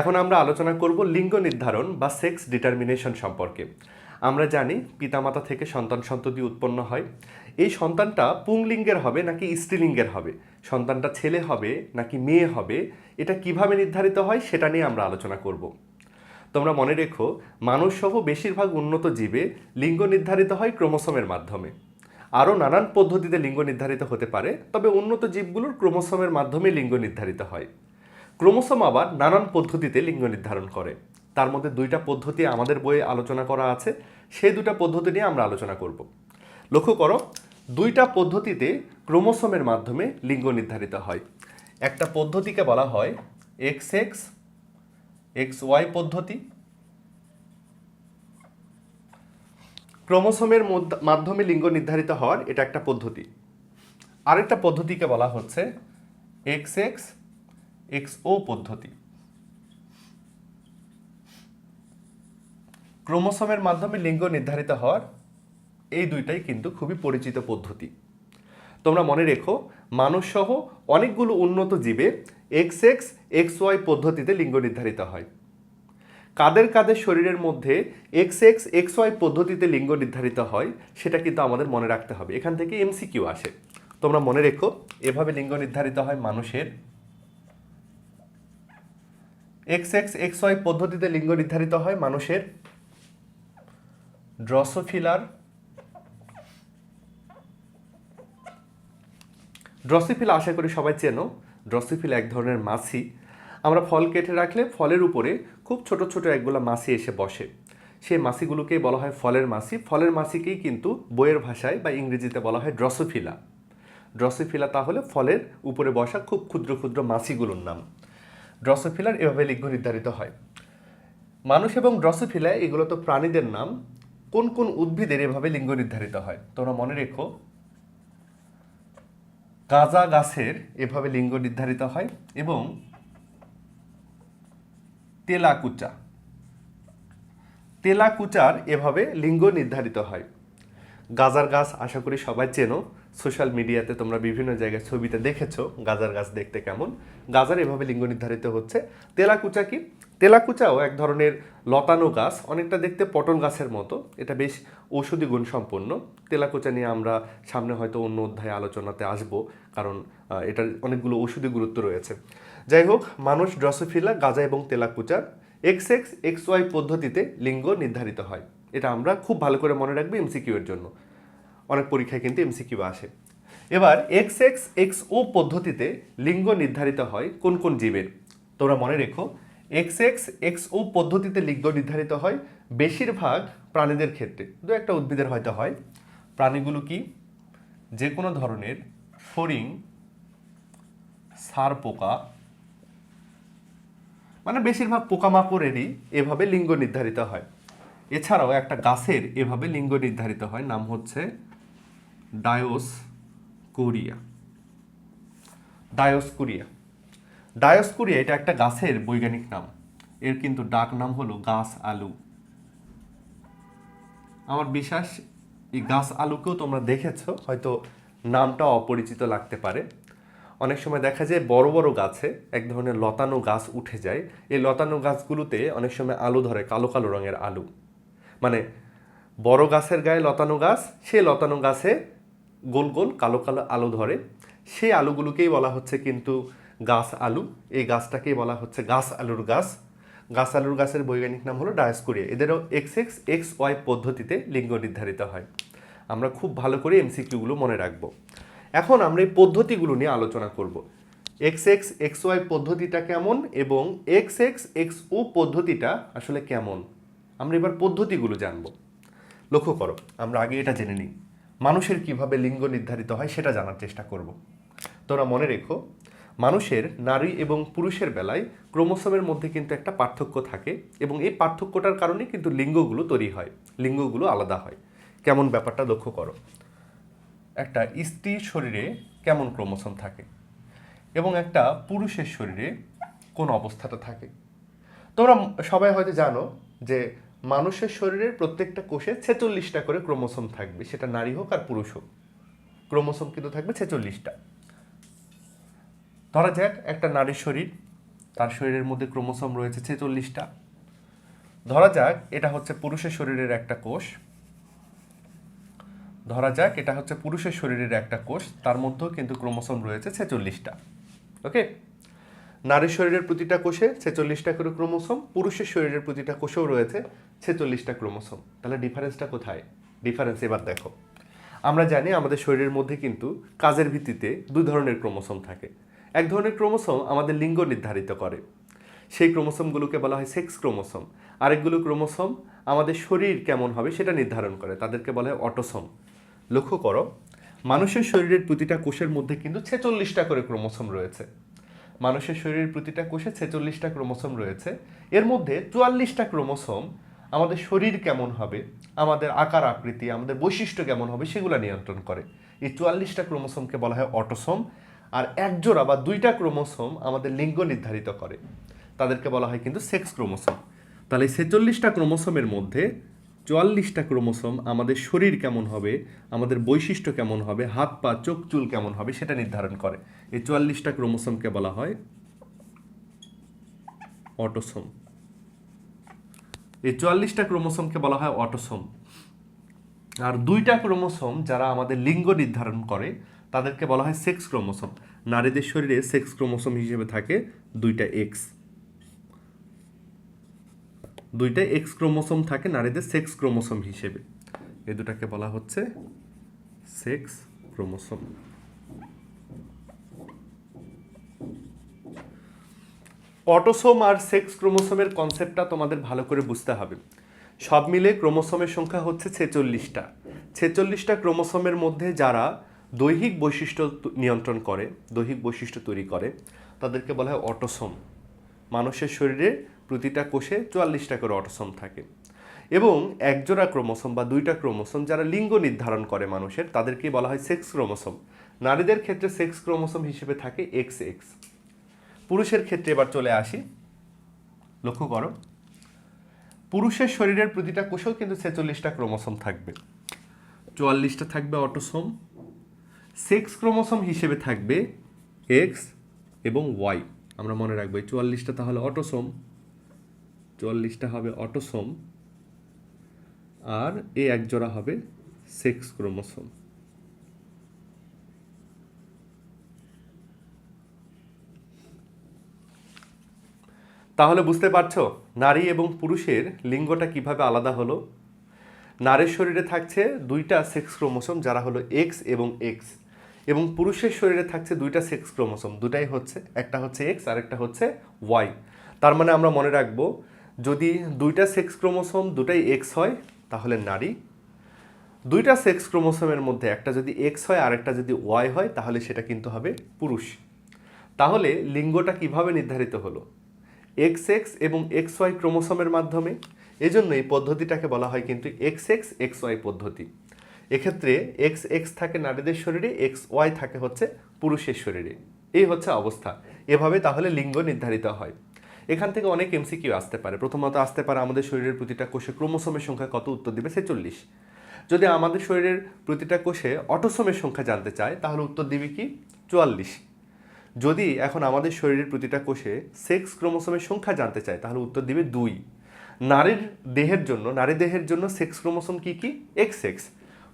এখন আমরা আলোচনা করব লিঙ্গ নির্ধারণ বা সেক্স ডিটারমিনেশন সম্পর্কে। আমরা জানি পিতামাতা থেকে সন্তান সন্ততি উৎপন্ন হয়। এই সন্তানটা পুংলিঙ্গের হবে নাকি স্ত্রীলিঙ্গের হবে? সন্তানটা ছেলে হবে নাকি মেয়ে হবে? এটা কীভাবে নির্ধারিত হয় সেটা নিয়ে আমরা আলোচনা করব। তোমরা মনে রেখো, মানুষসহ বেশিরভাগ উন্নত জীবে লিঙ্গ নির্ধারিত হয় ক্রোমোসোমের মাধ্যমে। আরও নানান পদ্ধতিতে লিঙ্গ নির্ধারিত হতে পারে, তবে উন্নত জীবগুলোর ক্রোমোসোমের মাধ্যমে লিঙ্গ নির্ধারিত হয়। ক্রোমোসোম আবার নানান পদ্ধতিতে লিঙ্গ নির্ধারণ করে। তার মধ্যে দুইটা পদ্ধতি আমাদের বইয়ে আলোচনা করা আছে, সেই দুটা পদ্ধতি নিয়ে আমরা আলোচনা করব। লক্ষ্য করো, দুইটা পদ্ধতিতে ক্রোমোসোমের মাধ্যমে লিঙ্গ নির্ধারিত হয়। একটা পদ্ধতিকে বলা হয় এক্স এক্স এক্স ওয়াই পদ্ধতি। ক্রোমোসোমের মধ্য- মাধ্যমে লিঙ্গ নির্ধারিত হওয়ার এটা একটা পদ্ধতি। আরেকটা পদ্ধতিকে বলা হচ্ছে এক্স এক্স এক্স ও পদ্ধতি। ক্রোমোসোমের মাধ্যমে লিঙ্গ নির্ধারিত হওয়ার এই দুইটাই কিন্তু খুবই পরিচিত পদ্ধতি। তোমরা মনে রেখো, মানুষসহ অনেকগুলো উন্নত জীবে এক্স এক্স এক্স ওয়াই পদ্ধতিতে লিঙ্গ নির্ধারিত হয়। কাদের কাদের শরীরের মধ্যে এক্স এক্স এক্স ওয়াই পদ্ধতিতে লিঙ্গ নির্ধারিত হয়, সেটা কিন্তু আমাদের মনে রাখতে হবে। এখান থেকে এমসিকিউ আসে। তোমরা মনে রেখো, এভাবে লিঙ্গ নির্ধারিত হয় মানুষের। এক্স এক্স এক্স ওয়াই পদ্ধতিতে লিঙ্গ নির্ধারিত হয় মানুষের। ড্রসোফিলার ড্রসিফিলা আশা করি সবাই চেনো। ড্রসিফিলা এক ধরনের মাছি। আমরা ফল কেটে রাখলে ফলের উপরে খুব ছোট ছোট একগুলা মাছি এসে বসে। সেই মাছিগুলোকেই বলা হয় ফলের মাছি। ফলের মাছিকেই কিন্তু বইয়ের ভাষায় বা ইংরেজিতে বলা হয় ড্রসোফিলা ড্রসোফিলা তাহলে ফলের উপরে বসা খুব ক্ষুদ্র ক্ষুদ্র মাছিগুলোর নাম। ড্রসোফিলার এভাবে লিঙ্গ নির্ধারিত হয়। মানুষ এবং ড্রসোফিলা, এগুলো তো প্রাণীদের নাম, কোন কোন উদ্ভিদের এভাবে লিঙ্গ নির্ধারিত হয়? তোমরা মনে রেখো। গাঁজা গাছের এভাবে লিঙ্গ নির্ধারিত হয় এবং তেলাকুচা। তেলাকুচার এভাবে লিঙ্গ নির্ধারিত হয়। গাজার গাছ আশা করি সবাই চেনো। সোশ্যাল মিডিয়াতে তোমরা বিভিন্ন জায়গায় ছবিতে দেখেছ গাজার গাছ দেখতে কেমন। গাজার এভাবে লিঙ্গ নির্ধারিত হচ্ছে। তেলাকুচা কি? তেলাকুচাও এক ধরনের লতানো গাছ, অনেকটা দেখতে পটল গাছের মতো। এটা বেশ ঔষধি গুণ সম্পন্ন তেলাকুচা নিয়ে আমরা সামনে হয়তো অন্য অধ্যায়ে আলোচনাতে আসব, কারণ এটার অনেকগুলো ঔষধি গুরুত্ব রয়েছে। যাই হোক, মানুষ ড্রসোফিলা, গাজা এবং তেলাকুচার এক্স এক্স এক্স ওয়াই পদ্ধতিতে লিঙ্গ নির্ধারিত হয়। এটা আমরা খুব ভালো করে মনে রাখব এমসিকিউ এর জন্য। অনেক পরীক্ষায় কিন্তু এমসিকিউ আসে। এবার এক্স এক্স এক্স ও পদ্ধতিতে লিঙ্গ নির্ধারিত হয় কোন কোন জীবের। তোমরা মনে রেখো এক্স এক্স এক্স ও পদ্ধতিতে লিঙ্গ নির্ধারিত হয় বেশিরভাগ প্রাণীদের ক্ষেত্রে। দু একটা উদ্ভিদের হয়তো হয়। প্রাণীগুলো কি? যে কোনো ধরনের ফড়িং সার পোকা মানে বেশিরভাগ পোকামাকড়েরই এভাবে লিঙ্গ নির্ধারিত হয়। এছাড়াও একটা গাছের এভাবে লিঙ্গ নির্ধারিত হয়, নাম হচ্ছে ডায়োস কোরিয়া। ডায়োস্কুরিয়া ডায়োস্কুরিয়া এটা একটা গাছের বৈজ্ঞানিক নাম। এর কিন্তু ডাক নাম হলো গাছ আলু। আমার বিশ্বাস, এই গাছ আলুকেও তোমরা দেখেছ, হয়তো নামটা অপরিচিত লাগতে পারে। অনেক সময় দেখা যায় বড় বড় গাছে এক ধরনের লতানো গাছ উঠে যায়। এই লতানো গাছগুলোতে অনেক সময় আলু ধরে কালো কালো রঙের আলু। মানে বড় গাছের গায়ে লতানো গাছ, সেই লতানো গাছে গোল গোল কালো কালো আলো ধরে। সেই আলুগুলোকেই বলা হচ্ছে কিন্তু গাছ আলু। এই গাছটাকেই বলা হচ্ছে গাছ আলুর গাছ। গাছ আলুর গাছের বৈজ্ঞানিক নাম হলো ডায়াসকোরিয়া। এদেরও এক্স এক্স এক্স ওয়াই পদ্ধতিতে লিঙ্গ নির্ধারিত হয়। আমরা খুব ভালো করে এমসিকিউগুলো মনে রাখব। এখন আমরা এই পদ্ধতিগুলো নিয়ে আলোচনা করব। এক্স এক্স এক্স ওয়াই পদ্ধতিটা কেমন এবং এক্স এক্স এক্স ও পদ্ধতিটা আসলে কেমন? আমরা এবার পদ্ধতিগুলো জানব। লক্ষ্য করো, আমরা আগে এটা জেনে নিই। মানুষের কীভাবে লিঙ্গ নির্ধারিত হয় সেটা জানার চেষ্টা করব। তোমরা মনে রেখো, মানুষের নারী এবং পুরুষের বেলায় ক্রোমোসোমের মধ্যে কিন্তু একটা পার্থক্য থাকে এবং এই পার্থক্যটার কারণে কিন্তু লিঙ্গগুলো তৈরি হয়, লিঙ্গগুলো আলাদা হয়। কেমন ব্যাপারটা লক্ষ্য করো? একটা স্ত্রীর শরীরে কেমন ক্রোমোসোম থাকে এবং একটা পুরুষের শরীরে কোন অবস্থাটা থাকে? তোমরা সবাই হয়তো জানো যে মানুষের শরীরের প্রত্যেকটা কোষে ছেচল্লিশটা করে ক্রোমোসোম থাকবে, সেটা নারী হোক আর পুরুষ হোক। ক্রোমোসোম কিন্তু থাকবে ছেচল্লিশটা। ধরা যাক একটা নারীর শরীর, তার শরীরের মধ্যে ক্রোমোসোম রয়েছে ছেচল্লিশটা। ধরা যাক এটা হচ্ছে পুরুষের শরীরের একটা কোষ। ধরা যাক এটা হচ্ছে পুরুষের শরীরের একটা কোষ, তার মধ্যেও কিন্তু ক্রোমোসোম রয়েছে ছেচল্লিশটা। ওকে? নারীর শরীরের প্রতিটা কোষে ছেচল্লিশটা করে ক্রোমোসোম, পুরুষের শরীরের প্রতিটা কোষেও রয়েছে ছেচল্লিশটা ক্রোমোসোম। তাহলে ডিফারেন্সটা কোথায়? ডিফারেন্স এবার দেখো। আমরা জানি আমাদের শরীরের মধ্যে কিন্তু কাজের ভিত্তিতে দুই ধরনের ক্রোমোসোম থাকে। এক ধরনের ক্রোমোসোম আমাদের লিঙ্গ নির্ধারিত করে। সেই ক্রোমোসোমগুলোকে বলা হয় সেক্স ক্রোমোসোম। আরেকগুলো ক্রোমোসোম আমাদের শরীর কেমন হবে সেটা নির্ধারণ করে। তাদেরকে বলা হয় অটোসোম। লক্ষ্য করো, মানুষের শরীরের প্রতিটা কোষের মধ্যে কিন্তু ছেচল্লিশটা করে ক্রোমোসোম রয়েছে। মানুষের শরীরের প্রতিটা কোষে ছেচল্লিশটা ক্রোমোসোম রয়েছে। এর মধ্যে চুয়াল্লিশটা ক্রোমোসোম আমাদের শরীর কেমন হবে, আমাদের আকার আকৃতি, আমাদের বৈশিষ্ট্য কেমন হবে সেগুলো নিয়ন্ত্রণ করে। এই চুয়াল্লিশটা ক্রোমোসোমকে বলা হয় অটোসোম, আর একজোড়া বা দুইটা ক্রোমোসোম আমাদের লিঙ্গ নির্ধারিত করে। তাদেরকে বলা হয় কিন্তু সেক্স ক্রোমোসোম। তাহলে এই ছেচল্লিশটা ক্রোমোসোমের মধ্যে চুয়াল্লিশটা ক্রোমোসোম আমাদের শরীর কেমন হবে, আমাদের বৈশিষ্ট্য কেমন হবে, হাত পা, চোখ, চুল কেমন হবে সেটা নির্ধারণ করে। এই চুয়াল্লিশটা ক্রোমোসোমকে বলা হয় অটোসোম। এই চুয়াল্লিশটা ক্রোমোসোমকে বলা হয় অটোসোম। আর দুইটা ক্রোমোসোম যারা আমাদের লিঙ্গ নির্ধারণ করে, তাদেরকে বলা হয় সেক্স ক্রোমোসোম। নারীদের শরীরে সেক্স ক্রোমোসোম হিসেবে থাকে দুইটা এক্স। দুইটা এক্স ক্রোমোসোম থাকে নারীদের সেক্স ক্রোমোসোম হিসেবে। এই দুটাকে বলা হচ্ছে সেক্স ক্রোমোসোম। অটোসোম আর সেক্স ক্রোমোসোমের কনসেপ্টটা তোমাদের ভালো করে বুঝতে হবে। সব মিলে ক্রোমোসোমের সংখ্যা হচ্ছে ছেচল্লিশটা। ছেচল্লিশটা ক্রোমোসোমের মধ্যে যারা দৈহিক বৈশিষ্ট্য নিয়ন্ত্রণ করে, দৈহিক বৈশিষ্ট্য তৈরি করে, তাদেরকে বলা হয় অটোসোম। মানুষের শরীরে প্রতিটা কোষে চুয়াল্লিশটা করে অটোসোম থাকে। এবং একজোড়া ক্রোমোসোম বা দুইটা ক্রোমোসোম যারা লিঙ্গ নির্ধারণ করে মানুষের তাদেরকে বলা হয় সেক্স ক্রোমোসোম। নারীদের ক্ষেত্রে সেক্স ক্রোমোসোম হিসেবে থাকে এক্স এক্স। পুরুষের ক্ষেত্রে এবার চলে আসি। লক্ষ্য করো। পুরুষের শরীরের প্রতিটা কোষেও কিন্তু ছেচল্লিশটা ক্রোমোসোম থাকবে। চুয়াল্লিশটা থাকবে অটোসোম। সেক্স ক্রোমোসোম হিসেবে থাকবে এক্স এবং ওয়াই। আমরা মনে রাখব এই চুয়াল্লিশটা তাহলে অটোসোম। চুয়াল্লিশটা হবে অটোসোম আর এ এক জোড়া হবে সেক্স ক্রোমোসোম। তাহলে বুঝতে পারছ, নারী এবং পুরুষের লিঙ্গটা কীভাবে আলাদা হলো? নারীর শরীরে থাকছে দুইটা সেক্স ক্রোমোসোম, যারা হলো এক্স এবং এক্স এবং পুরুষের শরীরে থাকছে দুইটা সেক্স ক্রোমোসোম, দুটাই হচ্ছে, একটা হচ্ছে এক্স আর একটা হচ্ছে ওয়াই তার মানে আমরা মনে রাখব যদি দুইটা সেক্স ক্রোমোসোম দুটাই এক্স হয়, তাহলে নারী। দুইটা সেক্স ক্রোমোসোমের মধ্যে একটা যদি এক্স হয় আর একটা যদি ওয়াই হয়, তাহলে সেটা কিন্তু হবে পুরুষ। তাহলে লিঙ্গটা কীভাবে নির্ধারিত হলো? এক্স এক্স এবং এক্স ওয়াই ক্রোমোসোমের মাধ্যমে। এজন্য এই পদ্ধতিটাকে বলা হয় কিন্তু এক্স এক্স এক্স ওয়াই পদ্ধতি। এক্ষেত্রে এক্স এক্স থাকে নারীদের শরীরে এক্স ওয়াই থাকে হচ্ছে পুরুষের শরীরে। এই হচ্ছে অবস্থা। এভাবে তাহলে লিঙ্গ নির্ধারিত হয়। এখান থেকে অনেক এমসিকিউ আসতে পারে। প্রথমত আসতে পারে আমাদের শরীরের প্রতিটা কোষে ক্রোমোসোমের সংখ্যা কত? উত্তর দিবে ছেচল্লিশ যদি আমাদের শরীরের প্রতিটা কোষে অটোসোমের সংখ্যা জানতে চায়, তাহলে উত্তর দিবে কি? চুয়াল্লিশ। যদি এখন আমাদের শরীরের প্রতিটা কোষে সেক্স ক্রোমোসোমের সংখ্যা জানতে চায়, তাহলে উত্তর দিবে দুই। নারীর দেহের জন্য, নারী দেহের জন্য সেক্স ক্রোমোসোম কি কি? এক্স এক্স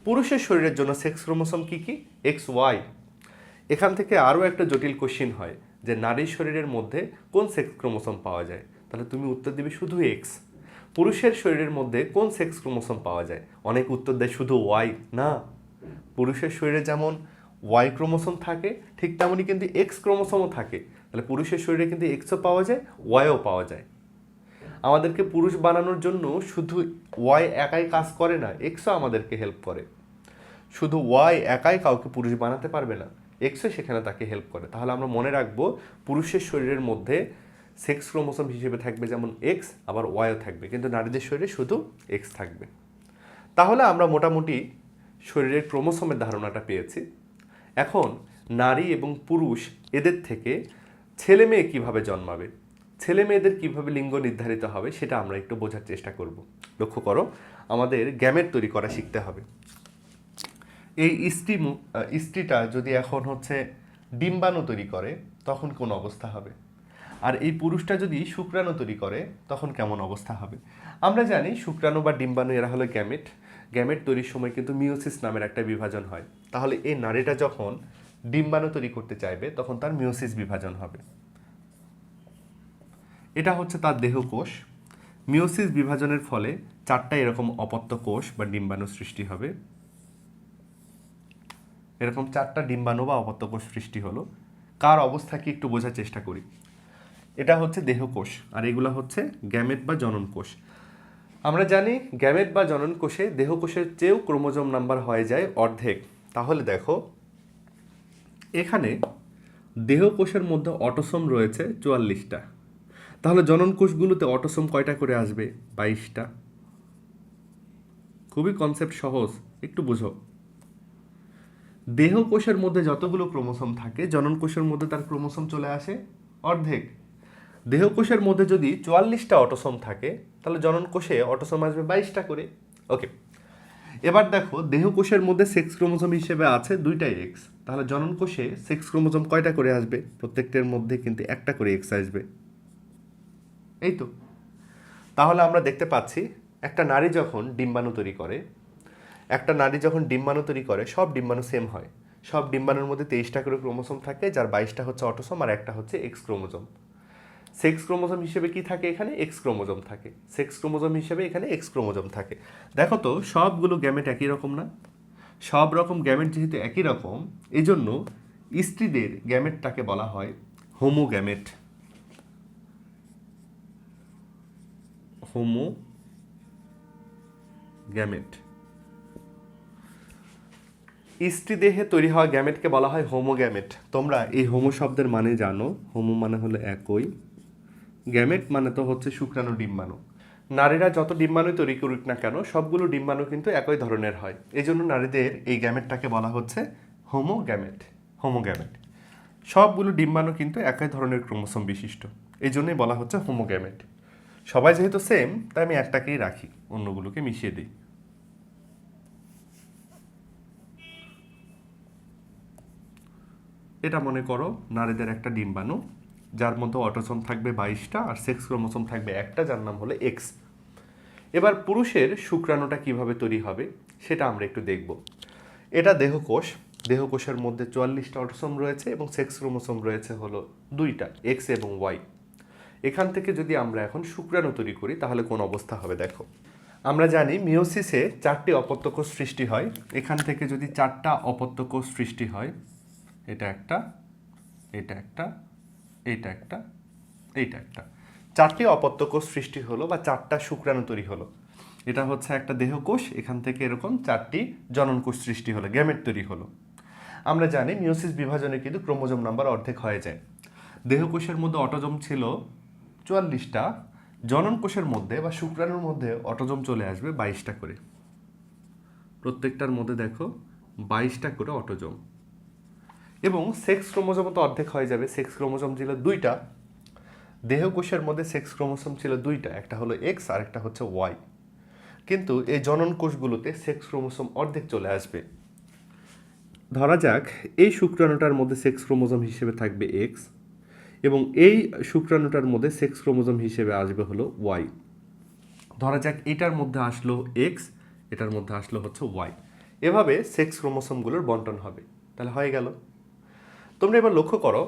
পুরুষের শরীরের জন্য সেক্স ক্রোমোসোম কি কি? এক্স ওয়াই এখান থেকে আরও একটা জটিল কোশ্চিন হয়। যে নারীর শরীরের মধ্যে কোন সেক্স ক্রোমোসোম পাওয়া যায়? তাহলে তুমি উত্তর দিবে শুধু এক্স পুরুষের শরীরের মধ্যে কোন সেক্স ক্রোমোসোম পাওয়া যায়? অনেক উত্তর দেয় শুধু ওয়াই না। পুরুষের শরীরে যেমন ওয়াই ক্রোমোসোম থাকে, ঠিক তেমনই কিন্তু এক্স ক্রোমোসোমও থাকে। তাহলে পুরুষের শরীরে কিন্তু এক্সও পাওয়া যায় ওয়াইও পাওয়া যায়। আমাদেরকে পুরুষ বানানোর জন্য শুধু ওয়াই একাই কাজ করে না এক্সও আমাদেরকে হেল্প করে। শুধু ওয়াই একাই কাউকে পুরুষ বানাতে পারবে না। এক্সও সেখানে তাকে হেল্প করে। তাহলে আমরা মনে রাখব পুরুষের শরীরের মধ্যে সেক্স ক্রোমোসোম হিসেবে থাকবে যেমন এক্স আবার ওয়াইও থাকবে। কিন্তু নারীদের শরীরে শুধু এক্স থাকবে। তাহলে আমরা মোটামুটি শরীরের ক্রোমোসোমের ধারণাটা পেয়েছি। এখন নারী এবং পুরুষ এদের থেকে ছেলে মেয়ে কীভাবে জন্মাবে, ছেলে মেয়েদের কীভাবে লিঙ্গ নির্ধারিত হবে, সেটা আমরা একটু বোঝার চেষ্টা করব। লক্ষ্য করো, আমাদের গ্যামেট তৈরি করা শিখতে হবে। এই ইস্টি ইস্টিটা যদি এখন হচ্ছে ডিম্বাণু তৈরি করে, তখন কোন অবস্থা হবে? আর এই পুরুষটা যদি শুক্রাণু তৈরি করে, তখন কেমন অবস্থা হবে? আমরা জানি শুক্রাণু বা ডিম্বাণু এরা হলো গ্যামেট। গ্যামেট তৈরির সময় কিন্তু মিওসিস নামের একটা বিভাজন হয়। তাহলে এই নারীটা যখন ডিম্বাণু তৈরি করতে চাইবে, তখন তার মিওসিস বিভাজন হবে। এটা হচ্ছে তার দেহকোষ মিওসিস বিভাজনের ফলে চারটা এরকম অপত্য কোষ বা ডিম্বাণু সৃষ্টি হবে। এরকম চারটা ডিম্বাণু বা অপত্যকোষ সৃষ্টি হলো। কার অবস্থা কি একটু বোঝার চেষ্টা করি। এটা হচ্ছে দেহকোষ, আর এগুলো হচ্ছে গ্যামেট বা জনন কোষ আমরা জানি গ্যামেট বা জনন কোষে দেহকোষের চেয়েও ক্রোমোজোম নাম্বার হয়ে যায় অর্ধেক। তাহলে দেখো, এখানে দেহকোষের মধ্যে অটোসোম রয়েছে চুয়াল্লিশটা। তাহলে জনন কোষগুলোতে অটোসোম কয়টা করে আসবে? বাইশটা। খুবই কনসেপ্ট সহজ, একটু বুঝো। দেহকোষের মধ্যে যতগুলো ক্রোমোসোম থাকে, জনন কোষের মধ্যে তার ক্রোমোসোম চলে আসে অর্ধেক। দেহকোষের মধ্যে যদি চুয়াল্লিশটা অটোসোম থাকে, তাহলে জনন কোষে অটোসোম আসবে বাইশটা করে। ওকে। এবার দেখো দেহকোষের মধ্যে সেক্স ক্রোমোসোম হিসেবে আছে দুইটাই এক্স তাহলে জনন কোষে সেক্স ক্রোমোসোম কয়টা করে আসবে? প্রত্যেকটার মধ্যে কিন্তু একটা করে এক্স আসবে। এই তো। তাহলে আমরা দেখতে পাচ্ছি, একটা নারী যখন ডিম্বাণু তৈরি করে একটা নারী যখন ডিম্বাণু তৈরি করে, সব ডিম্বাণু সেম হয়। সব ডিম্বাণুর মধ্যে তেইশটা করে ক্রোমোসোম থাকে, যার বাইশটা হচ্ছে অটোসোম আর একটা হচ্ছে এক্স ক্রোমোসোম সেক্স ক্রোমোজোম হিসেবে কি থাকে এখানে? এক্স ক্রোমোজোম থাকে। সেক্স ক্রোমোজোম হিসেবে এখানে এক্স ক্রোমোজোম থাকে। দেখো তো, সবগুলো গ্যামেট একই রকম না? সব রকম গ্যামেট যেহেতু একই রকম এই জন্য স্ত্রীদের গ্যামেটটাকে বলা হয় হোমো গ্যামেট হোমো গ্যামেট স্ত্রী দেহে তৈরি হওয়া গ্যামেটকে বলা হয় হোমো গ্যামেট তোমরা এই হোমো শব্দের মানে জানো। হোমো মানে হলো একই। গ্যামেট মানে তো হচ্ছে শুক্রাণু ডিম্বাণু। নারীরা যত ডিম্বাণু তৈরি করুক না কেন, সবগুলো ডিম্বাণু কিন্তু একই ধরনের হয়। এই জন্য নারীদের এই গ্যামেটটাকে বলা হচ্ছে হোমো গ্যামেট হোমো গ্যামেট সবগুলো ডিম্বাণু কিন্তু একই ধরনের ক্রোমোসোম বিশিষ্ট। এই জন্যই বলা হচ্ছে হোমো গ্যামেট সবাই যেহেতু সেম, তাই আমি একটাকেই রাখি, অন্যগুলোকে মিশিয়ে দিই। এটা মনে করো নারীদের একটা ডিম্বাণু, যার মধ্যে অটোসোম থাকবে বাইশটা আর সেক্স ক্রোমোসোম থাকবে একটা, যার নাম হলো এক্স এবার পুরুষের শুক্রাণুটা কীভাবে তৈরি হবে সেটা আমরা একটু দেখব। এটা দেহকোষ, দেহকোষের মধ্যে চুয়াল্লিশটা অটোসোম রয়েছে এবং সেক্স ক্রোমোসোম রয়েছে হলো দুইটা এক্স এবং ওয়াই এখান থেকে যদি আমরা এখন শুক্রাণু তৈরি করি, তাহলে কোন অবস্থা হবে দেখো। আমরা জানি মিওসিসে চারটি অপত্য কোষ সৃষ্টি হয়। এখান থেকে যদি চারটা অপত্য কোষ সৃষ্টি হয় এটা একটা এটা একটা এটা একটা, এইটা একটা। চারটি অপত্যকোষ সৃষ্টি হলো বা চারটা শুক্রাণু তৈরি হলো। এটা হচ্ছে একটা দেহকোষ, এখান থেকে এরকম চারটি জননকোষ সৃষ্টি হলো, গ্যামেট তৈরি হলো। আমরা জানি মিউসিস বিভাজনে কিন্তু ক্রোমোজোম নাম্বার অর্ধেক হয়ে যায়। দেহকোষের মধ্যে অটোজম ছিল চুয়াল্লিশটা জনন কোষের মধ্যে বা শুক্রাণুর মধ্যে অটোজম চলে আসবে বাইশটা করে। প্রত্যেকটার মধ্যে দেখো বাইশটা করে অটোজম। এবং সেক্স ক্রোমোজোম তো অর্ধেক হয়ে যাবে। সেক্স ক্রোমোজোম ছিল দুইটা। দেহকোষের মধ্যে সেক্স ক্রোমোসোম ছিল দুইটা। একটা হলো এক্স আর একটা হচ্ছে ওয়াই কিন্তু এই জনন কোষগুলোতে সেক্স ক্রোমোসোম অর্ধেক চলে আসবে। ধরা যাক, এই শুক্রাণুটার মধ্যে সেক্স ক্রোমোজোম হিসেবে থাকবে এক্স এবং এই শুক্রাণুটার মধ্যে সেক্স ক্রোমোজোম হিসেবে আসবে হলো ওয়াই ধরা যাক, এটার মধ্যে আসলো এক্স এটার মধ্যে আসলো হচ্ছে ওয়াই এভাবে সেক্স ক্রোমোসোমগুলোর বন্টন হবে। তাহলে হয়ে গেল। তোমরা এবার লক্ষ্য করো,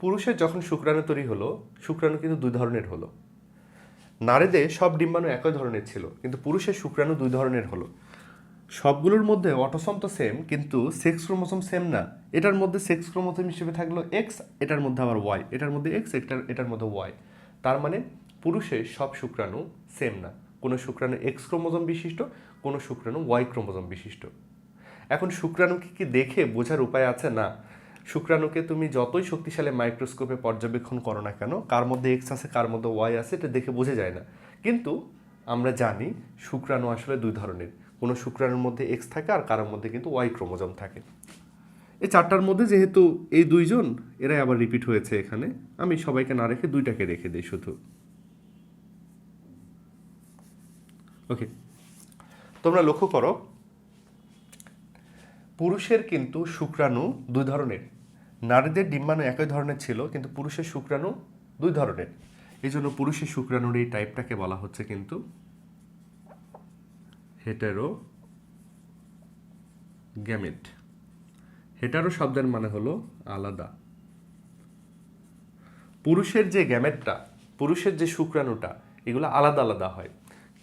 পুরুষের যখন শুক্রাণু তৈরি হলো, শুক্রাণু কিন্তু দুই ধরনের হলো। নারীদের সব ডিম্বাণু একই ধরনের ছিল, কিন্তু পুরুষের শুক্রাণু দুই ধরনের হলো। সবগুলোর মধ্যে অটোসম তো সেম কিন্তু সেক্স ক্রোমোসোম সেম না। এটার মধ্যে সেক্স ক্রোমোসোম হিসেবে থাকল এক্স এটার মধ্যে আবার ওয়াই এটার মধ্যে এক্স এটার এটার মধ্যে ওয়াই তার মানে পুরুষের সব শুক্রাণু সেম না। কোনো শুক্রাণু এক্স ক্রোমোজোম বিশিষ্ট, কোনো শুক্রাণু ওয়াই ক্রোমোজোম বিশিষ্ট। এখন শুক্রাণুকে কি দেখে বোঝার উপায় আছে? না। শুক্রাণুকে তুমি যতই শক্তিশালী মাইক্রোস্কোপে পর্যবেক্ষণ করো না কেন, কার মধ্যে এক্স আছে, কার মধ্যে ওয়াই আছে, এটা দেখে বোঝা যায় না। কিন্তু আমরা জানি শুক্রাণু আসলে দুই ধরনের। কোনো শুক্রাণুর মধ্যে এক্স থাকে আর কারোর মধ্যে কিন্তু ওয়াই ক্রোমোজোম থাকে। এই চারটার মধ্যে যেহেতু এই দুইজন, এরাই আবার রিপিট হয়েছে এখানে। আমি সবাইকে না রেখে দুইটাকে রেখে দিই শুধু। ওকে তোমরা লক্ষ্য করো, পুরুষের কিন্তু শুক্রাণু দুই ধরনের। নারীদের ডিম্বাণু একই ধরনের ছিল, কিন্তু পুরুষের শুক্রাণু দুই ধরনের। এই জন্য পুরুষের শুক্রাণুর এই টাইপটাকে বলা হচ্ছে কিন্তু হেটেরো গ্যামেট হেটারো শব্দের মানে হলো আলাদা। পুরুষের যে গ্যামেটটা পুরুষের যে শুক্রাণুটা, এগুলো আলাদা আলাদা হয়।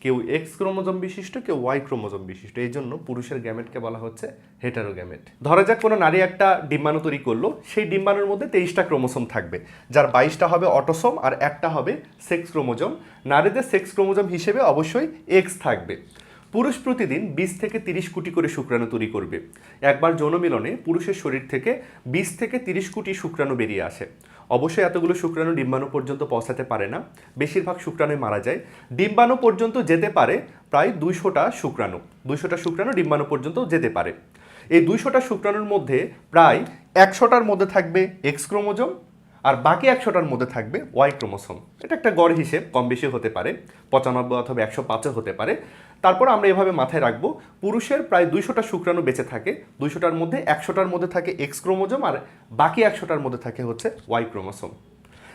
কেউ এক্স ক্রোমোজোম বিশিষ্ট, কেউ ওয়াই ক্রোমোজোম বিশিষ্ট। এই জন্য পুরুষের গ্যামেটকে বলা হচ্ছে হেটারো গ্যামেট ধরা যাক কোনো নারী একটা ডিম্বাণু তৈরি করল, সেই ডিম্বাণুর মধ্যে তেইশটা ক্রোমোসোম থাকবে। যার বাইশটা হবে অটোসোম আর একটা হবে সেক্স ক্রোমোজোম। নারীদের সেক্স ক্রোমোজোম হিসেবে অবশ্যই এক্স থাকবে। পুরুষ প্রতিদিন বিশ থেকে তিরিশ কোটি করে শুক্রাণু তৈরি করবে। একবার যৌন মিলনে পুরুষের শরীর থেকে বিশ থেকে তিরিশ কোটি শুক্রাণু বেরিয়ে আসে। অবশ্যই এতগুলো শুক্রাণু ডিম্বাণু পর্যন্ত পৌঁছাতে পারে না। বেশিরভাগ শুক্রাণু মারা যায়। ডিম্বাণু পর্যন্ত যেতে পারে প্রায় দুইশোটা শুক্রাণু। দুইশোটা শুক্রাণু ডিম্বাণু পর্যন্ত যেতে পারে। এই দুইশোটা শুক্রাণুর মধ্যে প্রায় একশোটার মধ্যে থাকবে এক্স ক্রোমোজোম আর বাকি একশোটার মধ্যে থাকবে ওয়াই ক্রোমোসোম। এটা একটা গড় হিসেব কম বেশি হতে পারে, পঁচানব্বই অথবা একশো পাঁচও হতে পারে। তারপর আমরা এভাবে মাথায় রাখব, পুরুষের প্রায় দুইশোটা শুক্রাণু বেঁচে থাকে, দুইশোটার মধ্যে একশোটার মধ্যে থাকে এক্স ক্রোমোজোম আর বাকি একশোটার মধ্যে থাকে হচ্ছে ওয়াই ক্রোমোসোম।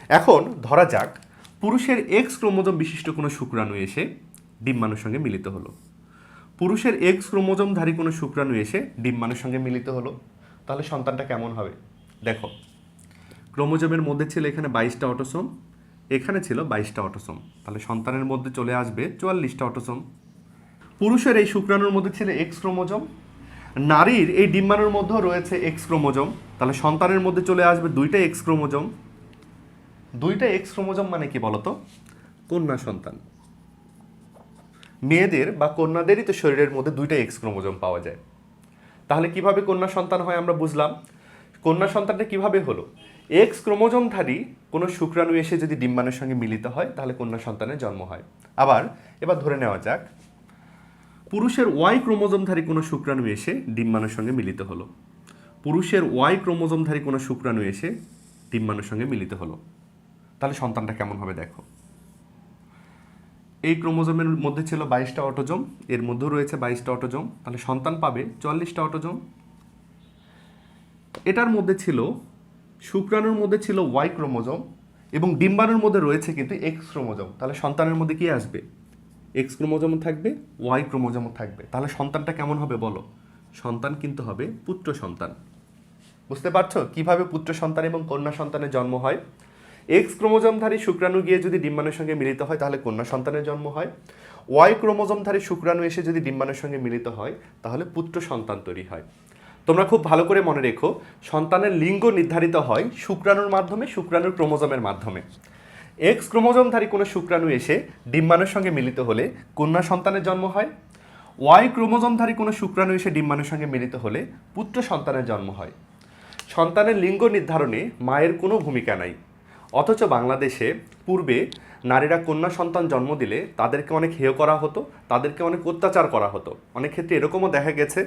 এখন ধরা যাক, পুরুষের এক্স ক্রোমোজোম বিশিষ্ট কোনো শুক্রাণু এসে ডিম্বাণুর সঙ্গে মিলিত হলো। পুরুষের এক্স ক্রোমোজোমধারী কোনো শুক্রাণু এসে ডিম্বাণুর সঙ্গে মিলিত হলো। তাহলে সন্তানটা কেমন হবে? দেখো, ক্রোমোজোমের মধ্যে ছিল এখানে বাইশটা অটোসোম, এখানে ছিল বাইশটা অটোসোম। তাহলে সন্তানের মধ্যে চলে আসবে চুয়াল্লিশটা অটোসোম। পুরুষের এই শুক্রাণুর মধ্যে ছিল এক্স ক্রোমোজোম, নারীর এই ডিম্বাণুর মধ্যেও রয়েছে এক্স ক্রোমোজোম। তাহলে সন্তানের মধ্যে চলে আসবে দুইটা এক্স ক্রোমোজোম। দুইটা এক্স ক্রোমোজোম মানে কি বলতো? কন্যা সন্তান। মেয়েদের বা কন্যাদেরই তো শরীরের মধ্যে দুইটা এক্স ক্রোমোজোম পাওয়া যায়। তাহলে কীভাবে কন্যা সন্তান হয় আমরা বুঝলাম। কন্যা সন্তানটা কীভাবে হলো? এক্স ক্রোমোজোমধারী কোনো শুক্রাণু এসে যদি ডিম্বাণুর সঙ্গে মিলিত হয়, তাহলে কন্যা সন্তানের জন্ম হয়। আবার এবার ধরে নেওয়া যাক। পুরুষের ওয়াই ক্রোমোজোমধারী কোনো শুক্রাণু এসে ডিম্বাণুর সঙ্গে মিলিত হলো। পুরুষের ওয়াই ক্রোমোজোমধারী কোনো শুক্রাণু এসে ডিম্বাণুর সঙ্গে মিলিত হলো। তাহলে সন্তানটা কেমন হবে দেখো। এই ক্রোমোজোমের মধ্যে ছিল বাইশটা অটোজোম, এর মধ্যেও রয়েছে বাইশটা অটোজোম। তাহলে সন্তান পাবে চুয়াল্লিশটা অটোজোম। এটার মধ্যে ছিল, শুক্রাণুর মধ্যে ছিল ওয়াই ক্রোমোজোম এবং ডিম্বাণুর মধ্যে রয়েছে কিন্তু এক্স ক্রোমোজোম। তাহলে সন্তানের মধ্যে কি আসবে? এক্স ক্রোমোজোমও থাকবে। ওয়াই ক্রোমোজোমও থাকবে। তাহলে সন্তানটা কেমন হবে বলো? সন্তান কিন্তু হবে পুত্র সন্তান। বুঝতে পারছ? কীভাবে পুত্র সন্তান এবং কন্যা সন্তানের জন্ম হয়? এক্স ক্রোমোজোমধারী শুক্রাণু গিয়ে যদি ডিম্বাণুর সঙ্গে মিলিত হয়, তাহলে কন্যা সন্তানের জন্ম হয়। ওয়াই ক্রোমোজোমধারী শুক্রাণু এসে যদি ডিম্বাণুর সঙ্গে মিলিত হয়, তাহলে পুত্র সন্তান তৈরি হয়। তোমরা খুব ভালো করে মনে রেখো, সন্তানের লিঙ্গ নির্ধারিত হয় শুক্রাণুর মাধ্যমে, শুক্রাণুর ক্রোমোজোমের মাধ্যমে। এক্স ক্রোমোজোমধারী কোনো শুক্রাণু এসে ডিম্বাণুর সঙ্গে মিলিত হলে কন্যা সন্তানের জন্ম হয়। ওয়াই ক্রোমোজোমধারী কোনো শুক্রাণু এসে ডিম্বাণুর সঙ্গে মিলিত হলে পুত্র সন্তানের জন্ম হয়। সন্তানের লিঙ্গ নির্ধারণে মায়ের কোনো ভূমিকা নাই। অথচ বাংলাদেশে পূর্বে নারীরা কন্যা সন্তান জন্ম দিলে তাদেরকে অনেক হেয় করা হতো, তাদেরকে অনেক অত্যাচার করা হতো। অনেক ক্ষেত্রে এরকমও দেখা গেছে,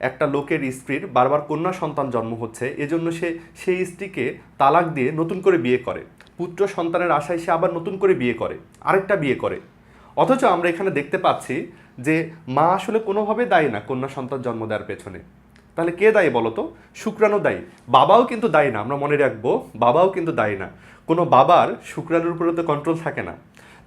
একটা লোকের স্ত্রীর বারবার কন্যা সন্তান জন্ম হচ্ছে, এজন্য সে সেই স্ত্রীকে তালাক দিয়ে নতুন করে বিয়ে করে। পুত্র সন্তানের আশায় সে আবার নতুন করে বিয়ে করে, আরেকটা বিয়ে করে। অথচ আমরা এখানে দেখতে পাচ্ছি যে মা আসলে কোনোভাবে দায়ী না, কন্যা সন্তান জন্ম দেওয়ার পেছনে। তাহলে কে দায়ী বলতো শুক্রাণু দায়ী। বাবাও কিন্তু দায়ী না, আমরা মনে রাখব, বাবাও কিন্তু দায়ী না। কোনো বাবার শুক্রাণুর উপরে তো কন্ট্রোল থাকে না।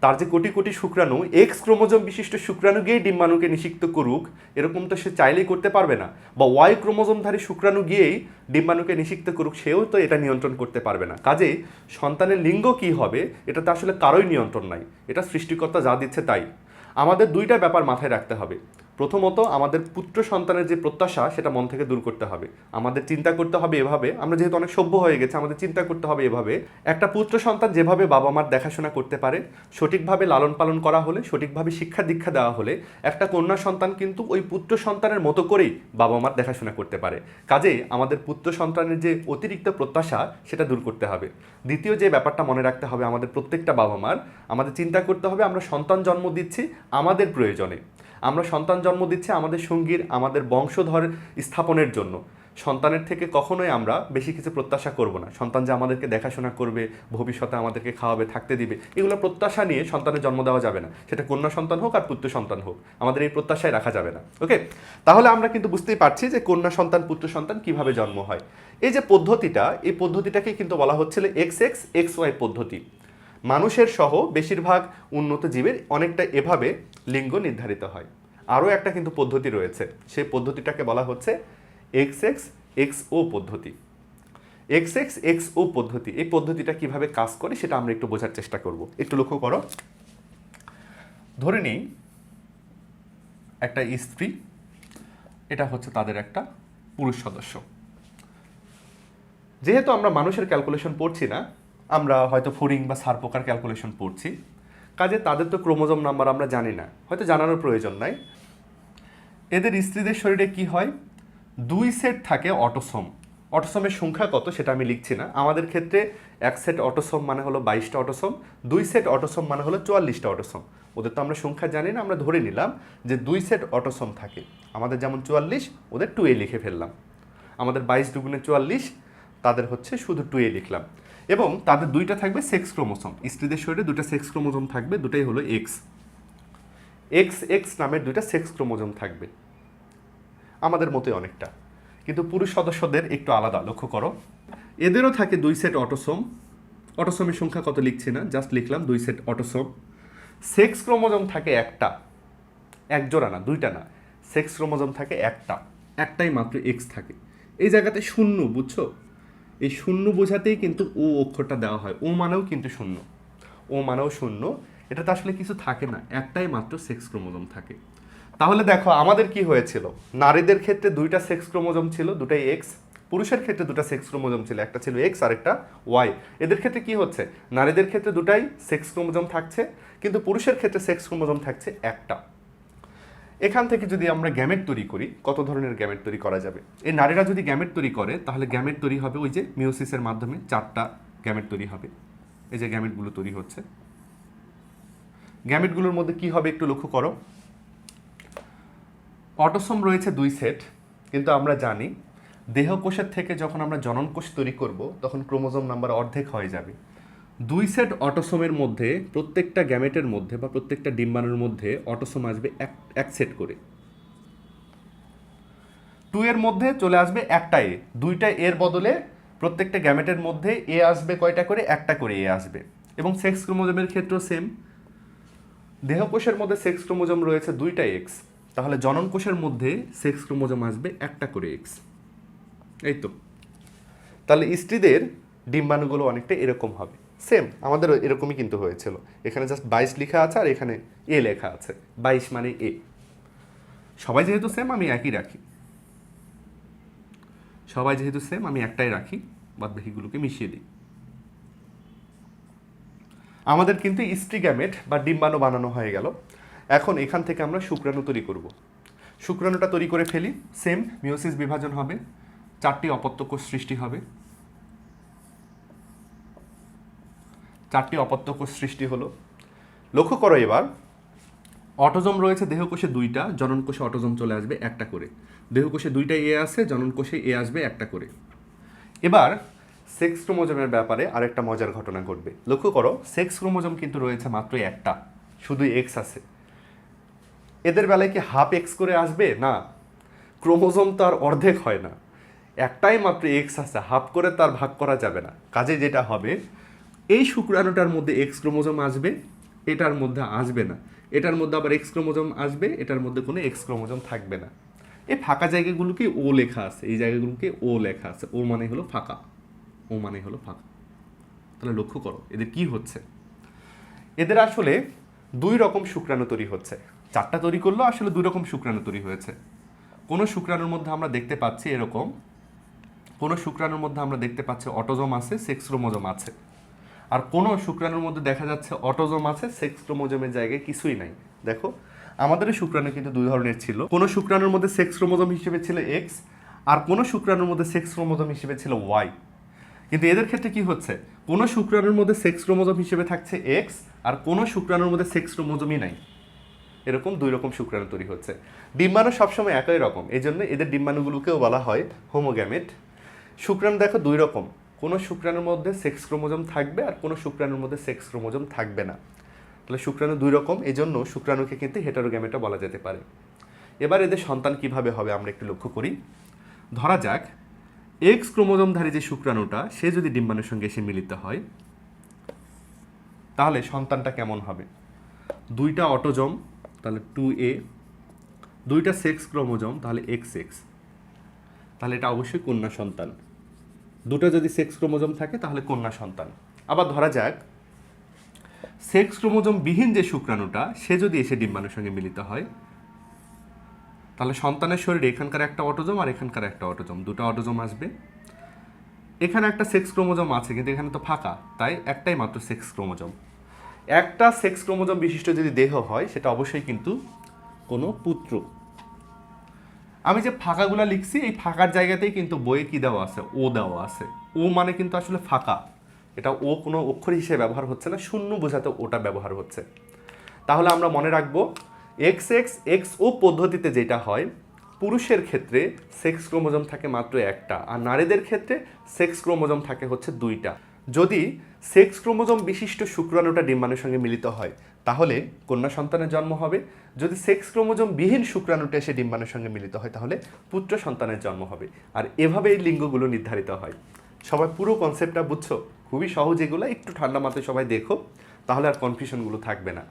তার যে কোটি কোটি শুক্রাণু এক্স ক্রোমোজোম বিশিষ্ট শুক্রাণু গিয়ে ডিম্বাণুকে নিষিক্ত করুক, এরকম তো সে চাইলেই করতে পারবে না। বা ওয়াই ক্রোমোজোমধারী শুক্রাণু গিয়েই ডিম্বাণুকে নিষিক্ত করুক, সেও তো এটা নিয়ন্ত্রণ করতে পারবে না। কাজেই সন্তানের লিঙ্গ কি হবে, এটা তো আসলে কারোই নিয়ন্ত্রণ নাই। এটা সৃষ্টিকর্তা যা দিচ্ছে তাই। আমাদের দুইটা ব্যাপার মাথায় রাখতে হবে। প্রথমত আমাদের পুত্র সন্তানের যে প্রত্যাশা, সেটা মন থেকে দূর করতে হবে। আমাদের চিন্তা করতে হবে এভাবে। আমরা যেহেতু অনেক সভ্য হয়ে গেছে, আমাদের চিন্তা করতে হবে এভাবে। একটা পুত্র সন্তান যেভাবে বাবা মার দেখাশোনা করতে পারে, সঠিকভাবে লালন পালন করা হলে, সঠিকভাবে শিক্ষা দীক্ষা দেওয়া হলে, একটা কন্যা সন্তান কিন্তু ওই পুত্র সন্তানের মতো করেই বাবা মার দেখাশোনা করতে পারে। কাজেই আমাদের পুত্র সন্তানের যে অতিরিক্ত প্রত্যাশা, সেটা দূর করতে হবে। দ্বিতীয় যে ব্যাপারটা মনে রাখতে হবে আমাদের প্রত্যেকটা বাবা মার আমাদের চিন্তা করতে হবে আমরা সন্তান জন্ম দিচ্ছি আমাদের প্রয়োজনে। আমরা সন্তান জন্ম দিচ্ছি আমাদের সঙ্গীর, আমাদের বংশধর স্থাপনের জন্য। সন্তানের থেকে কখনোই আমরা বেশি কিছু প্রত্যাশা করব না। সন্তান যে আমাদেরকে দেখাশোনা করবে, ভবিষ্যতে আমাদেরকে খাওয়াবে, থাকতে দিবে, এগুলো প্রত্যাশা নিয়ে সন্তানের জন্ম দেওয়া যাবে না। সেটা কন্যা সন্তান হোক আর পুত্র সন্তান হোক। আমাদের এই প্রত্যাশায় রাখা যাবে না। ওকে? তাহলে আমরা কিন্তু বুঝতেই পারছি যে কন্যা সন্তান, পুত্র সন্তান কীভাবে জন্ম হয়। এই যে পদ্ধতিটা, এই পদ্ধতিটাকে কিন্তু বলা হচ্ছিল এক্স এক্স এক্স ওয়াই পদ্ধতি। মানুষের সহ বেশিরভাগ উন্নত জীবের অনেকটা এভাবে লিঙ্গ নির্ধারিত হয়। আরও একটা কিন্তু পদ্ধতি রয়েছে। সেই পদ্ধতিটাকে বলা হচ্ছে এক্স এক্স এক্স ও পদ্ধতি। এক্স এক্স এক্স ও পদ্ধতি, এই পদ্ধতিটা কীভাবে কাজ করে সেটা আমরা একটু বোঝার চেষ্টা করব। একটু লক্ষ্য করো। ধরে নিই, একটা স্ত্রী, এটা হচ্ছে তাদের একটা পুরুষ সদস্য। যেহেতু আমরা মানুষের ক্যালকুলেশন পড়ছি না আমরা হয়তো ফরিং বা সারপোকার ক্যালকুলেশন পড়ছি। কাজে তাদের তো ক্রোমোজোম নাম্বার আমরা জানি না। হয়তো জানানোর প্রয়োজন নাই। এদের স্ত্রীদের শরীরে কি হয়? দুই সেট থাকে অটোসোম। অটোসোমের সংখ্যা কত সেটা আমি লিখছি না। আমাদের ক্ষেত্রে এক সেট অটোসোম মানে হলো বাইশটা অটোসোম, দুই সেট অটোসোম মানে হলো চুয়াল্লিশটা অটোসোম। ওদের তো আমরা সংখ্যা জানি না, আমরা ধরে নিলাম যে দুই সেট অটোসোম থাকে। আমাদের যেমন চুয়াল্লিশ, ওদের টু এ লিখে ফেললাম। আমাদের বাইশ দুগুণে চুয়াল্লিশ, তাদের হচ্ছে শুধু টু এ লিখলাম। এবং তাদের দুইটা থাকবে সেক্স ক্রোমোসোম স্ত্রীদের শরীরে দুটো সেক্স ক্রোমোসোম থাকবে, দুটাই হলো এক্স এক্স এক্স নামের দুইটা সেক্স ক্রোমোজোম থাকবে। আমাদের মতোই অনেকটা। কিন্তু পুরুষ সদস্যদের একটু আলাদা, লক্ষ্য করো। এদেরও থাকে দুই সেট অটোসোম অটোসোমের সংখ্যা কত লিখছি না জাস্ট লিখলাম দুই সেট অটোসোম সেক্স ক্রোমোজোম থাকে একটা। এক জোড়া না, দুইটা না। সেক্স ক্রোমোজোম থাকে একটা। একটাই মাত্র এক্স থাকে। এই জায়গাতে শূন্য, বুঝছ? এই শূন্য বোঝাতেই কিন্তু ও অক্ষরটা দেওয়া হয়। ও মানেও কিন্তু শূন্য। ও মানেও শূন্য। এটাতে আসলে কিছু থাকে না। একটাই মাত্র সেক্স ক্রোমোজোম থাকে। তাহলে দেখো, আমাদের কি হয়েছিল? নারীদের ক্ষেত্রে দুইটা সেক্স ক্রোমোজোম ছিল দুটাই এক্স। পুরুষের ক্ষেত্রে দুটা সেক্স ক্রোমোজোম ছিল, একটা ছিল এক্স আর একটা ওয়াই। এদের ক্ষেত্রে কি হচ্ছে? নারীদের ক্ষেত্রে দুটাই সেক্স ক্রোমোজোম থাকছে, কিন্তু পুরুষের ক্ষেত্রে সেক্স ক্রোমোজোম থাকছে একটা। এখান থেকে যদি আমরা গ্যামেট তৈরি করি, কত ধরনের গ্যামেট তৈরি করা যাবে? এই নারীরা যদি গ্যামেট তৈরি করে, তাহলে গ্যামেট তৈরি হবে ওই যে মিওসিসের মাধ্যমে চারটা গ্যামেট তৈরি হবে। এই যে গ্যামেটগুলো তৈরি হচ্ছে। গ্যামেটগুলোর মধ্যে কি হবে একটু লক্ষ্য করো। অটোসম রয়েছে দুই সেট, কিন্তু আমরা জানি দেহকোষের থেকে যখন আমরা জননকোষ তৈরি করব, তখন ক্রোমোজোম নাম্বার অর্ধেক হয়ে যাবে। দুই সেট অটোসোমের মধ্যে প্রত্যেকটা গ্যামেটের মধ্যে বা প্রত্যেকটা ডিম্বাণুর মধ্যে অটোসোম আসবে এক এক সেট করে। টু এর মধ্যে চলে আসবে একটা এ দুইটা এর বদলে প্রত্যেকটা গ্যামেটের মধ্যে এ আসবে কয়টা করে? একটা করে এ আসবে। এবং সেক্স ক্রোমোজোমের ক্ষেত্রেও সেম দেহকোষের মধ্যে সেক্স ক্রোমোজোম রয়েছে দুইটা এক্স তাহলে জনন কোষের মধ্যে সেক্স ক্রোমোজোম আসবে একটা করে এক্স এই তো। তাহলে স্ত্রীদের ডিম্বাণুগুলো অনেকটা এরকম হবে। সেম আমাদের এরকমই কিন্তু হয়েছিল। এখানে জাস্ট বাইশ লেখা আছে আর এখানে এ লেখা আছে। বাইশ মানে এ। সবাই যেহেতু সেম, আমি একই রাখি। সবাই যেহেতু সেম, আমি একটাই রাখি বাদ বাকিগুলোকে মিশিয়ে দিই। আমাদের কিন্তু স্ট্রিগ্যামেট বা ডিম্বাণু বানানো হয়ে গেল। এখন এখান থেকে আমরা শুক্রাণু তৈরি করব। শুক্রাণুটা তৈরি করে ফেলি। সেম মিওসিস বিভাজন হবে। চারটি অপত্যকোষ সৃষ্টি হবে। চারটি অপত্যকোষ সৃষ্টি হলো। লক্ষ্য করো এবার, অটোজম রয়েছে, দেহকোষে দুইটা, জননকোষে অটোজম চলে আসবে একটা করে। দেহকোষে দুইটা এ আছে, জননকোষে এ আসবে একটা করে। এবার, সেক্স ক্রোমোজোমের ব্যাপারে আরেকটা মজার ঘটনা ঘটবে। লক্ষ্য করো, সেক্স ক্রোমোজোম কিন্তু রয়েছে মাত্র একটা, শুধু এক্স আছে। এদের বেলায় কি হাফ এক্স করে আসবে? না। ক্রোমোজোম তো আর অর্ধেক হয় না। একটাই মাত্র এক্স আছে, হাফ করে তার ভাগ করা যাবে না। কাজে যেটা হবে এই শুক্রাণুটার মধ্যে এক্স ক্রোমোজোম আসবে, এটার মধ্যে আসবে না। এটার মধ্যে আবার এক্স ক্রোমোজোম আসবে, এটার মধ্যে কোনো এক্স ক্রোমোজোম থাকবে না। এই ফাঁকা জায়গাগুলোকে ও লেখা আছে, এই জায়গাগুলোকে ও লেখা আছে। ও মানে হলো ফাঁকা। ও মানে হলো ফাঁকা। তাহলে লক্ষ্য করো, এদের কি হচ্ছে? এদের আসলে দুই রকম শুক্রাণু তৈরি হচ্ছে। চারটা তৈরি করলেও আসলে দুই রকম শুক্রাণু তৈরি হয়েছে। কোনো শুক্রাণুর মধ্যে আমরা দেখতে পাচ্ছি এরকম, কোনো শুক্রাণুর মধ্যে আমরা দেখতে পাচ্ছি অটোজম আছে, সেক্স ক্রোমোজোম আছে। আর কোনো শুক্রাণুর মধ্যে দেখা যাচ্ছে অটোজম আছে সেক্স ক্রোমোজোমের জায়গায় কিছুই নাই। দেখো আমাদের শুক্রাণু কিন্তু দুই ধরনের ছিল। কোনো শুক্রাণুর মধ্যে সেক্স ক্রোমোজোম হিসেবে ছিল এক্স আর কোনো শুক্রাণুর মধ্যে সেক্স ক্রোমোজোম হিসেবে ছিল ওয়াই কিন্তু এদের ক্ষেত্রে কি হচ্ছে? কোনো শুক্রাণুর মধ্যে সেক্স ক্রোমোজোম হিসেবে থাকছে এক্স আর কোনো শুক্রাণুর মধ্যে সেক্স ক্রোমোজোমই নাই। এরকম দুই রকম শুক্রাণু তৈরি হচ্ছে। ডিম্বাণু সবসময় একই রকম। এই জন্য এদের ডিম্বাণুগুলোকেও বলা হয় হোমোগ্যামেট। শুক্রাণু দেখো দুই রকম। কোনো শুক্রাণুর মধ্যে সেক্স ক্রোমোজোম থাকবে আর কোনো শুক্রাণুর মধ্যে সেক্স ক্রোমোজোম থাকবে না। তাহলে শুক্রাণু দুই রকম এই জন্য শুক্রাণুকে কিন্তু হেটারোগ্যামেটা বলা যেতে পারে। এবার এদের সন্তান কীভাবে হবে আমরা একটু লক্ষ্য করি। ধরা যাক এক্স ক্রোমোজোমধারী যে শুক্রাণুটা, সে যদি ডিম্বাণুর সঙ্গে এসে মিলিত হয়, তাহলে সন্তানটা কেমন হবে? দুইটা অটোজম, তাহলে টু এ দুইটা সেক্স ক্রোমোজোম তাহলে এক্স এক্স তাহলে এটা অবশ্যই কন্যা সন্তান। দুটো যদি সেক্স ক্রোমোজোম থাকে, তাহলে কন্যা সন্তান। আবার ধরা যাক সেক্স ক্রোমোজোম বিহীন যে শুক্রাণুটা, সে যদি এসে ডিম্বাণুর সঙ্গে মিলিত হয়, তাহলে সন্তানের শরীরে এখানকার একটা অটোজম আর এখানকার একটা অটোজম, দুটো অটোজম আসবে। এখানে একটা সেক্স ক্রোমোজোম আছে, কিন্তু এখানে তো ফাঁকা, তাই একটাই মাত্র সেক্স ক্রোমোজোম। একটা সেক্স ক্রোমোজোম বিশিষ্ট যদি দেহ হয়, সেটা অবশ্যই কিন্তু কোনো পুত্র। আমি যে ফাঁকাগুলো লিখছি, এই ফাঁকার জায়গাতেই কিন্তু বইয়ে কি দেওয়া আছে? ও দেওয়া আছে। ও মানে কিন্তু আসলে ফাঁকা। এটা ও কোনো অক্ষর হিসেবে ব্যবহার হচ্ছে না, শূন্য বোঝাতে ওটা ব্যবহার হচ্ছে। তাহলে আমরা মনে রাখব এক্স এক্স এক্স ও পদ্ধতিতে যেটা হয়, পুরুষের ক্ষেত্রে সেক্স ক্রোমোজোম থাকে মাত্র একটা, আর নারীদের ক্ষেত্রে সেক্স ক্রোমোজোম থাকে হচ্ছে দুইটা। যদি সেক্স ক্রোমোজোম বিশিষ্ট শুক্রাণুটা ডিম্বাণুর সঙ্গে মিলিত হয় তাহলে কন্যা সন্তানের জন্ম হবে। যদি সেক্স ক্রোমোজোম বিহীন শুক্রাণুটা এসে ডিম্বাণুর সঙ্গে মিলিত হয়, তাহলে পুত্র সন্তানের জন্ম হবে। আর এভাবে এই লিঙ্গগুলো নির্ধারিত হয়। সবাই পুরো কনসেপ্টটা বুঝছ? খুবই সহজ এগুলো, একটু ঠান্ডা মাথায় সবাই দেখো, তাহলে আর কনফিউশনগুলো থাকবে না।